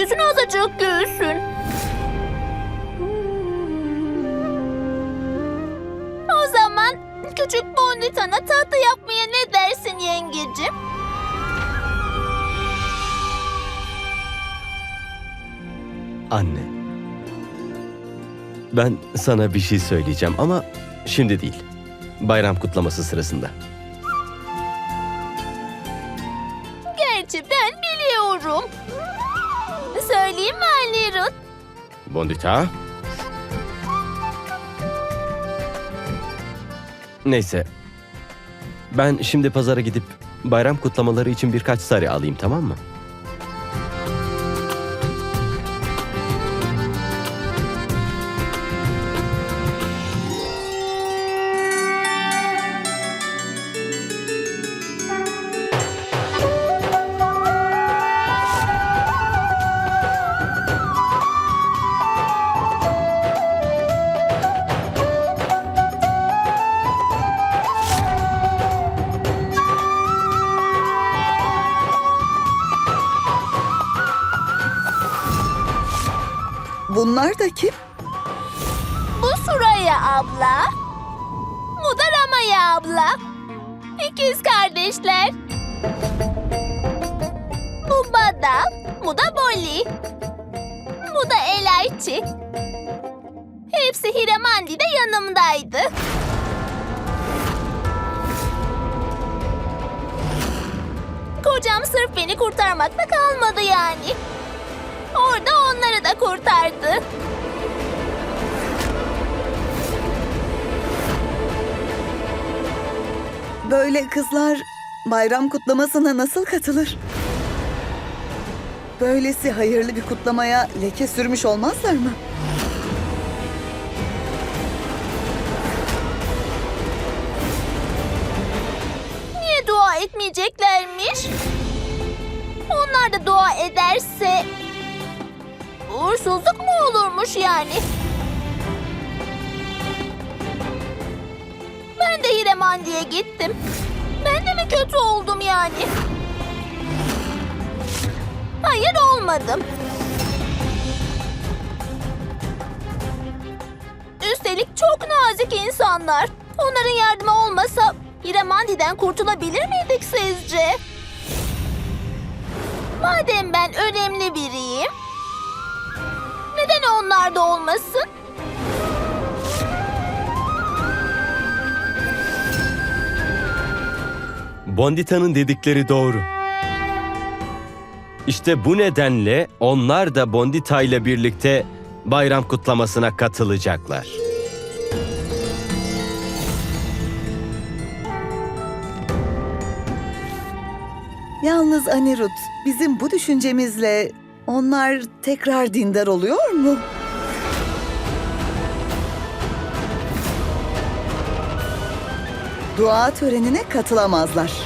yüzün azıcık gülsün. O zaman küçük Bondita'na tatlı yapmaya ne dersin yengecim? Anne. Ben sana bir şey söyleyeceğim ama şimdi değil. Bayram kutlaması sırasında. Bondita. Neyse. Ben şimdi pazara gidip bayram kutlamaları için birkaç sarı alayım tamam mı? Abla. Bu da Ramaya abla. İkiz kardeşler. Bu Badal, bu da Bolly. Bu da Elayçi. Hepsi Hiramandi'de yanımdaydı. Kocam sırf beni kurtarmakla kalmadı yani. Orada onları da kurtardı. Böyle kızlar bayram kutlamasına nasıl katılır? Böylesi hayırlı bir kutlamaya leke sürmüş olmazlar mı? Niye dua etmeyeceklermiş? Onlar da dua ederse uğursuzluk mu olurmuş yani? Ben de Hiremandi'ye gittim. Ben de mi kötü oldum yani? Hayır olmadım. Üstelik çok nazik insanlar. Onların yardımı olmasa Hiramandi'den kurtulabilir miydik sizce? Madem ben önemli biriyim, neden onlar da olmasın? Bondita'nın dedikleri doğru. İşte bu nedenle onlar da Bondita ile birlikte bayram kutlamasına katılacaklar. Yalnız Anirut, bizim bu düşüncemizle onlar tekrar dindar oluyor mu? Dua törenine katılamazlar.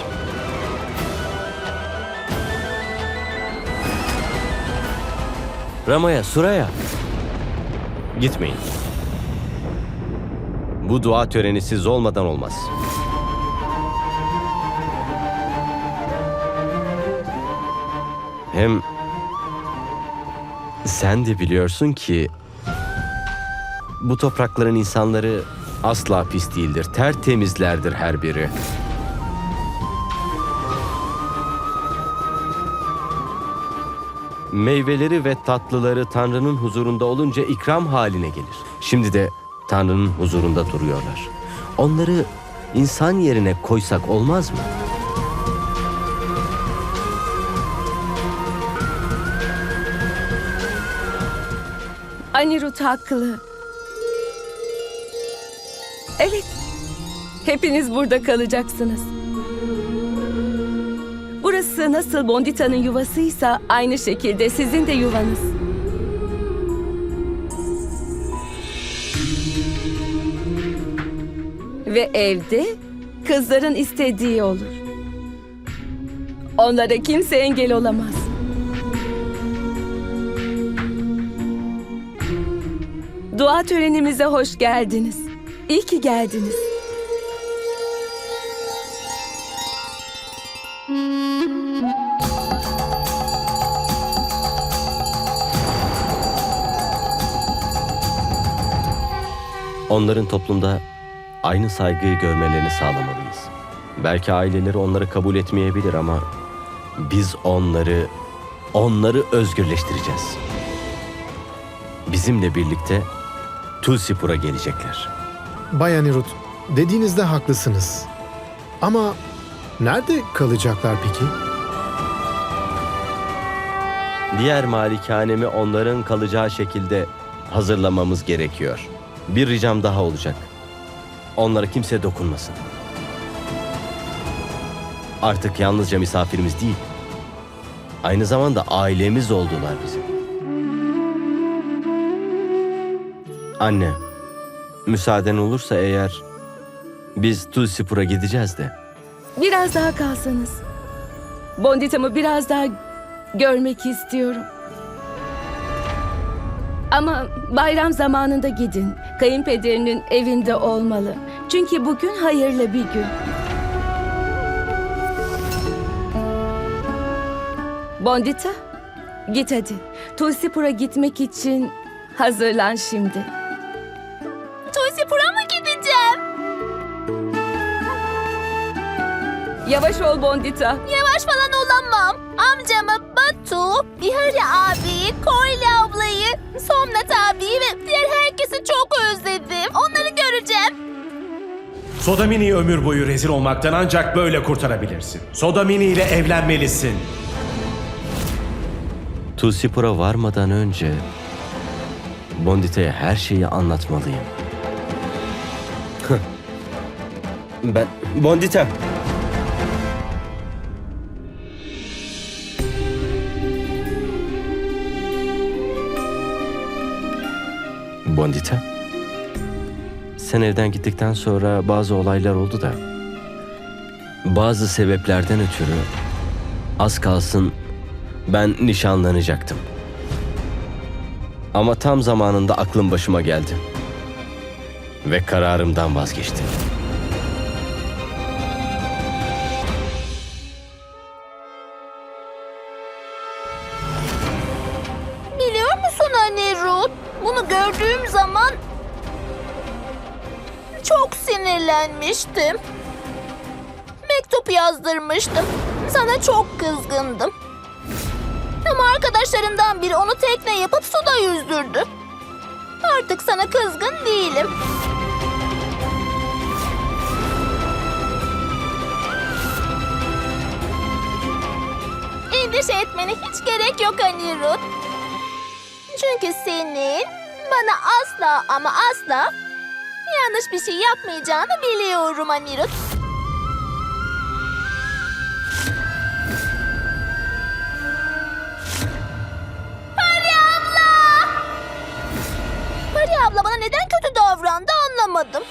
Ramaya, Suraya. Gitmeyin. Bu dua töreni siz olmadan olmaz. Hem sen de biliyorsun ki bu toprakların insanları asla pis değildir. Tertemizlerdir her biri. Meyveleri ve tatlıları Tanrı'nın huzurunda olunca ikram haline gelir. Şimdi de Tanrı'nın huzurunda duruyorlar. Onları insan yerine koysak olmaz mı? Anirut haklı. Evet. Hepiniz burada kalacaksınız. Burası nasıl Bondita'nın yuvasıysa aynı şekilde sizin de yuvanız. Ve evde kızların istediği olur. Onlara kimse engel olamaz. Dua törenimize hoş geldiniz. İyi ki geldiniz. Onların toplumda aynı saygıyı görmelerini sağlamalıyız. Belki aileleri onları kabul etmeyebilir ama biz onları onları özgürleştireceğiz. Bizimle birlikte Tulsipur'a gelecekler. Bayan Irut, dediğinizde haklısınız. Ama nerede kalacaklar peki? Diğer malikanemi onların kalacağı şekilde hazırlamamız gerekiyor. Bir ricam daha olacak. Onlara kimse dokunmasın. Artık yalnızca misafirimiz değil, aynı zamanda ailemiz oldular bizim. Anne, müsaaden olursa eğer biz Tulsipur'a gideceğiz de. Biraz daha kalsanız. Bondita'mı biraz daha görmek istiyorum. Ama bayram zamanında gidin. Kayınpederinin evinde olmalı. Çünkü bugün hayırlı bir gün. Bondita, git hadi. Tulsipur'a gitmek için hazırlan şimdi. Tulsipur'a mı gideceğim? Yavaş ol Bondita. Yavaş falan olamam. Amcamı Batu, Bihari abiyi, Koyle ablayı, Somnat abiyi ve diğer herkesi çok Sodamini'yi ömür boyu rezil olmaktan ancak böyle kurtarabilirsin. Sodamini ile evlenmelisin. Tulsipur'a varmadan önce Bondita'ya her şeyi anlatmalıyım. ben Bondita. Bondita. Sen evden gittikten sonra bazı olaylar oldu da bazı sebeplerden ötürü az kalsın ben nişanlanacaktım. Ama tam zamanında aklım başıma geldi. Ve kararımdan vazgeçtim. Sinirlenmiştim. Mektup yazdırmıştım. Sana çok kızgındım. Ama arkadaşlarımdan biri onu tekne yapıp suda yüzdürdü. Artık sana kızgın değilim. Endişe etmene hiç gerek yok Anirud. Çünkü senin bana asla ama asla yanlış bir şey yapmayacağını biliyorum Anirud. Pari abla! Pari abla bana neden kötü davrandı anlamadım.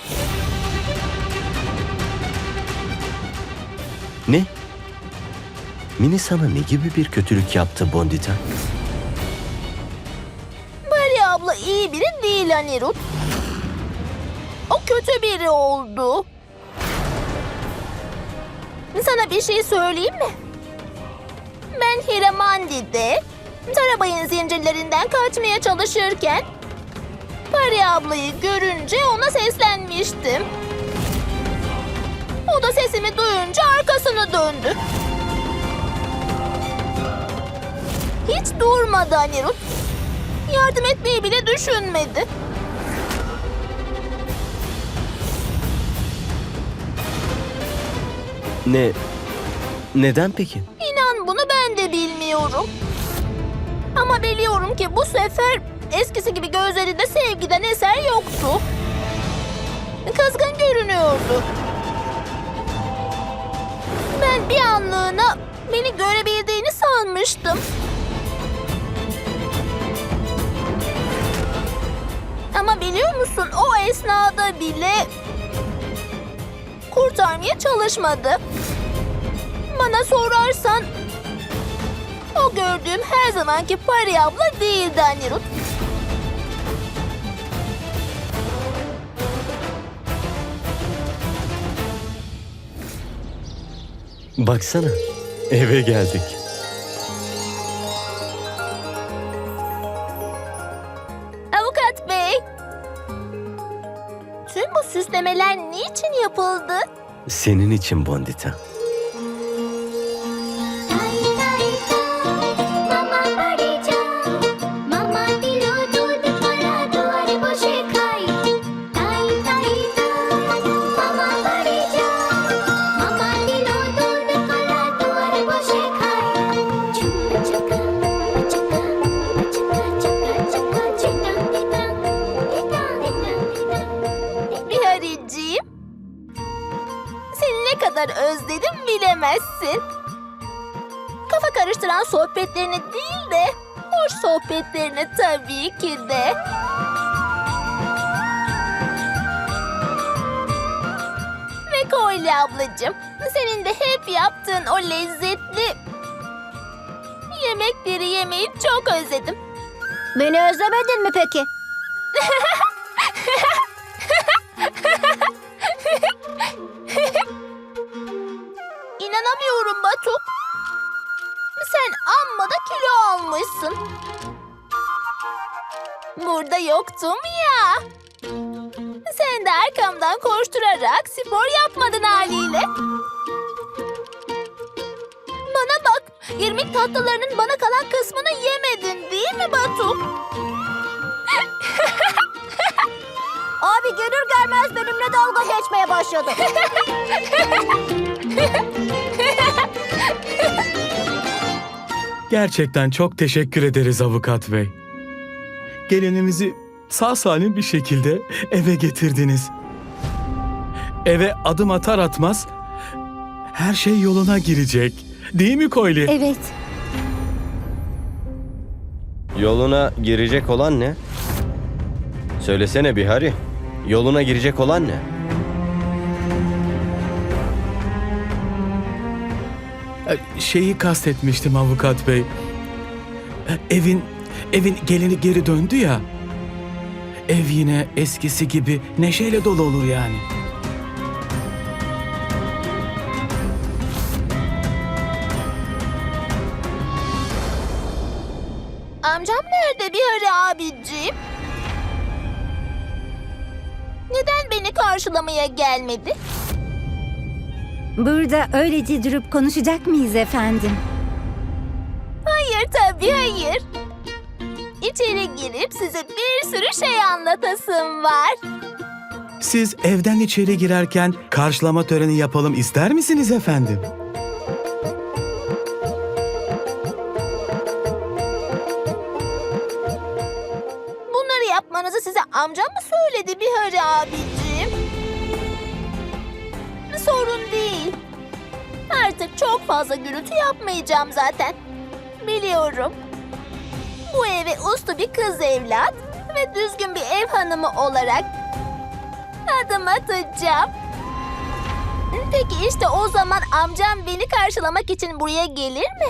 Ne? Mini sana ne gibi bir kötülük yaptı Bondita? Pari abla iyi biri değil Anirud. O kötü biri oldu. Sana bir şey söyleyeyim mi? Ben Hiramandi'de Tarabay'ın zincirlerinden kaçmaya çalışırken Pari ablayı görünce ona seslenmiştim. O da sesimi duyunca arkasını döndü. Hiç durmadı Anirud. Yardım etmeyi bile düşünmedi. Ne? Neden peki? İnan bunu ben de bilmiyorum. Ama biliyorum ki bu sefer eskisi gibi gözlerinde sevgiden eser yoktu. Kızgın görünüyordu. Ben bir anlığına beni görebildiğini sanmıştım. Ama biliyor musun o esnada bile kurtarmaya çalışmadı. Bana sorarsan o gördüğüm her zamanki Pari abla değildi Anirut. Baksana. Eve geldik. Senin için Bondita. Kafa karıştıran sohbetlerini değil de hoş sohbetlerini tabii ki de. Ve Koyli ablacığım, senin de hep yaptığın o lezzetli yemekleri yemeyi çok özledim. Beni özlemedin mi peki? İnanamıyorum Batu. Sen amma da kilo almışsın. Burada yoktum ya. Sen de arkamdan koşturarak spor yapmadın haliyle. Bana bak, irmik tatlılarının bana kalan kısmını yemedin değil mi Batu? Abi görür görmez benimle dalga geçmeye başladı. Gerçekten çok teşekkür ederiz avukat bey. Gelinimizi sağ salim bir şekilde eve getirdiniz. Eve adım atar atmaz her şey yoluna girecek. Değil mi Koyli? Evet. Yoluna girecek olan ne? Söylesene Bihari. Yoluna girecek olan ne? Şeyi kastetmiştim avukat bey. Ee, Evin evin gelini geri döndü ya. Ev yine eskisi gibi neşeyle dolu olur yani. Amcam nerede Bihari abicim? Neden beni karşılamaya gelmedi? Burada öylece durup konuşacak mıyız efendim? Hayır tabii hayır. İçeri girip size bir sürü şey anlatasım var. Siz evden içeri girerken karşılama töreni yapalım ister misiniz efendim? Bunları yapmanızı size amcam mı söyledi Bihari abicim? Fazla gürültü yapmayacağım zaten. Biliyorum. Bu eve uslu bir kız evlat ve düzgün bir ev hanımı olarak adım atacağım. Peki işte o zaman amcam beni karşılamak için buraya gelir mi?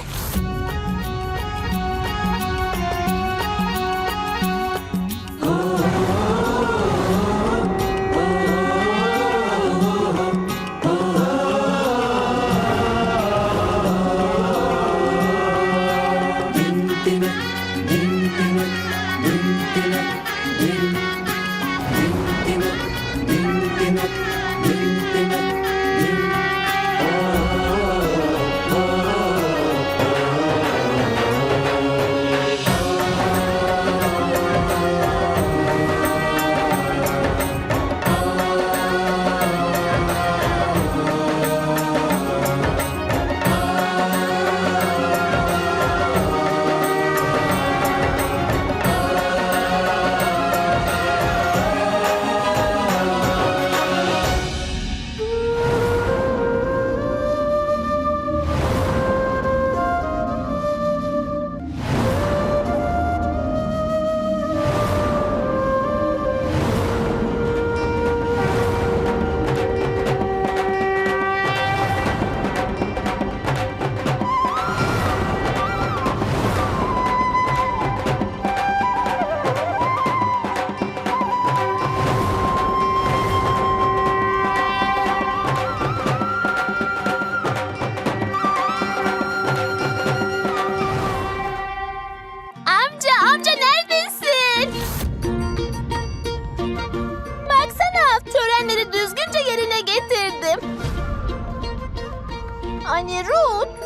Anne Ruth.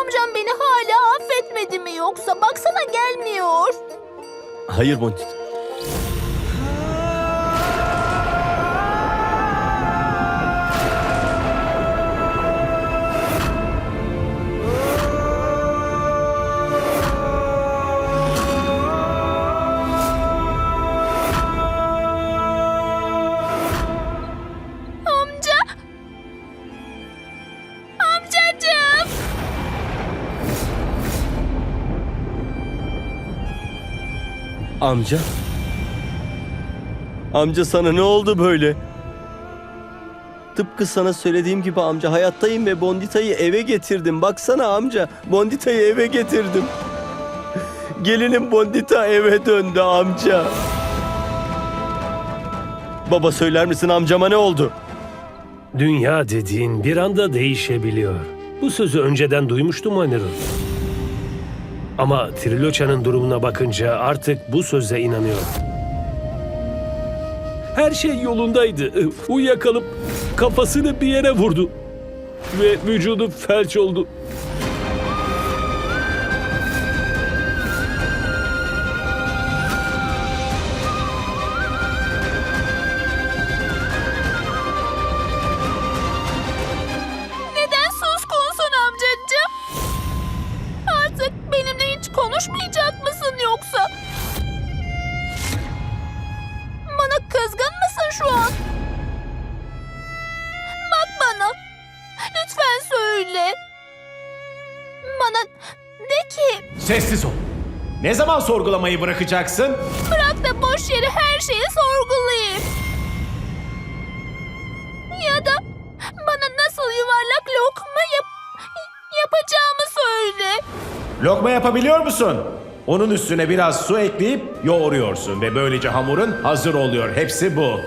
Amcam beni hala affetmedi mi yoksa? Baksana gelmiyor. Hayır Bondita. Amca? Amca sana ne oldu böyle? Tıpkı sana söylediğim gibi amca hayattayım ve Bondita'yı eve getirdim. Baksana amca Bondita'yı eve getirdim. Gelinim Bondita eve döndü amca. Baba söyler misin amcama ne oldu? Dünya dediğin bir anda değişebiliyor. Bu sözü önceden duymuştum Anirudh. Ama Triloça'nın durumuna bakınca artık bu söze inanıyorum. Her şey yolundaydı. Uyuyakalıp kafasını bir yere vurdu. Ve vücudu felç oldu. Sorgulamayı bırakacaksın? bırak da boş yere her şeyi sorgulayayım. Ya da bana nasıl yuvarlak lokma yap yapacağımı söyle. Lokma yapabiliyor musun? Onun üstüne biraz su ekleyip yoğuruyorsun ve böylece hamurun hazır oluyor. Hepsi bu.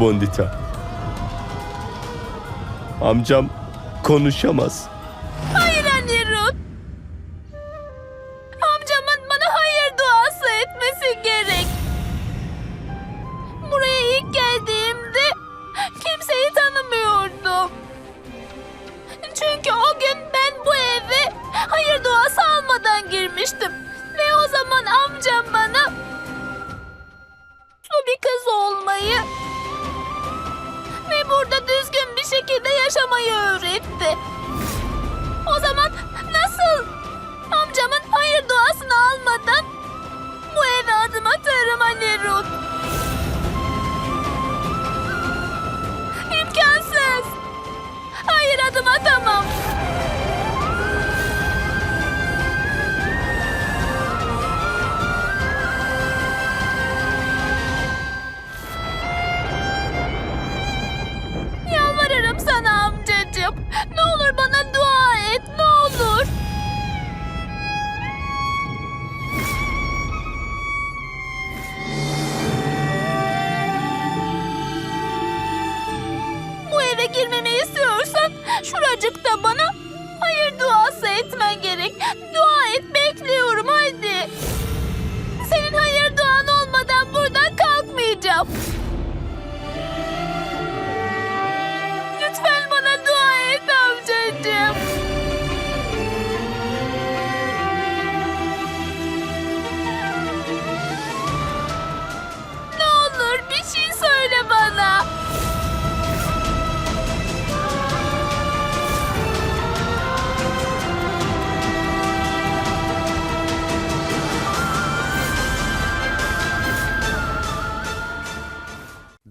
Bondita. Amcam konuşamaz.